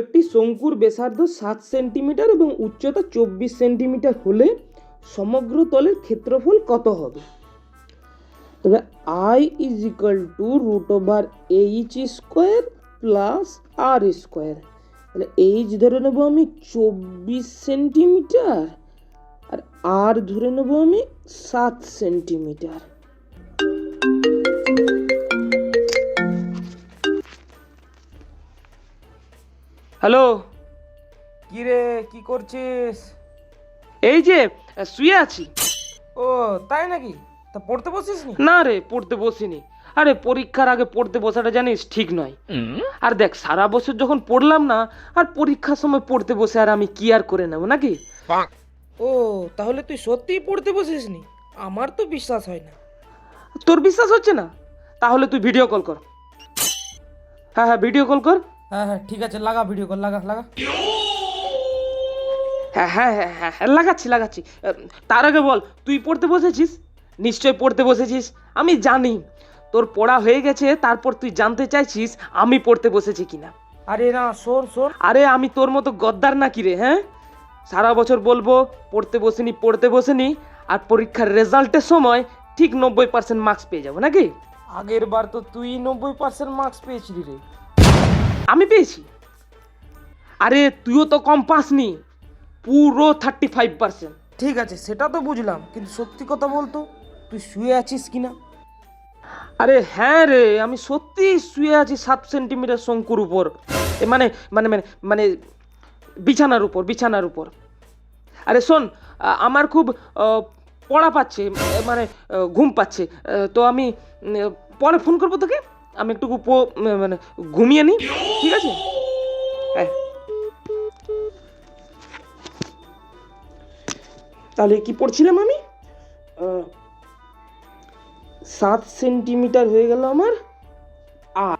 একটি শঙ্কুর ব্যাসার্ধ সাত সেন্টিমিটার এবং উচ্চতা চব্বিশ সেন্টিমিটার হলে সমগ্র তলের ক্ষেত্রফল কত হবে? তবে I is equal to root over H square plus R square তাহলে এইচ ধরে নেব আমি চব্বিশ সেন্টিমিটার আর আর ধরে নেব আমি সাত সেন্টিমিটার। হ্যালো? কি রে কি করছিস? এই যে শুয়ে আছি। ও তাই নাকি? তা পড়তে বসিস নি না রে পড়তে বসিনি। আরে পরীক্ষার আগে পড়তে বসাটা জানিস ঠিক নয়। আর দেখ সারা বছর যখন পড়লাম না আর পরীক্ষার সময় পড়তে বসে আর আমি কি আর করে নেব নাকি? ও তাহলে তুই সত্যিই পড়তে বসিস নি আমার তো বিশ্বাস হয় না। তোর বিশ্বাস হচ্ছে না? তাহলে তুই ভিডিও কল কর। হ্যাঁ হ্যাঁ ভিডিও কল কর। হ্যাঁ হ্যাঁ ঠিক আছে লাগা ভিডিও কল লাগা লাগা। হ্যাঁ হ্যাঁ হ্যাঁ হ্যাঁ হ্যাঁ, লাগাচ্ছি লাগাচ্ছি। তার আগে বল তুই পড়তে বসেছিস? নিশ্চয় পড়তে বসেছিস। আমি জানি। তোর পড়া হয়ে গেছে তারপর তুই জানতে চাইছিস আমি পড়তে বসেছি কিনা। আরে না শোন শোন। আরে আমি তোর মতো গদ্দার নাকি রে হ্যাঁ? সারা বছর বলব পড়তে বসিনি পড়তে বসিনি আর পরীক্ষার রেজাল্টের সময় ঠিক নব্বই পার্সেন্ট মার্কস পেয়ে যাব নাকি? আগের বার তো তুই নব্বই পার্সেন্ট মার্কস পেয়েছিলি রে। আমি পেয়েছি। আরে তুইও তো কম পাসনি। পুরো থার্টি ফাইভ পার্সেন্ট ঠিক আছে সেটা তো বুঝলাম কিন্তু সত্যি কথা বলতো তুই শুয়ে আছিস কিনা? আরে হ্যাঁ রে আমি সত্যি শুয়ে আছি সাত সেন্টিমিটার শঙ্কুর উপর। এ মানে মানে মানে মানে বিছানার উপর বিছানার উপর। আরে শোন আমার খুব পড়া পাচ্ছে মানে ঘুম পাচ্ছে। তো আমি পরে ফোন করব তোকে? আমি একটু মানে ঘুমিয়ে নিই, ঠিক আছে? হ্যাঁ। তাহলে কি পড়ছিলাম আমি? সাত সেন্টিমিটার হয়ে গেল আমার। আর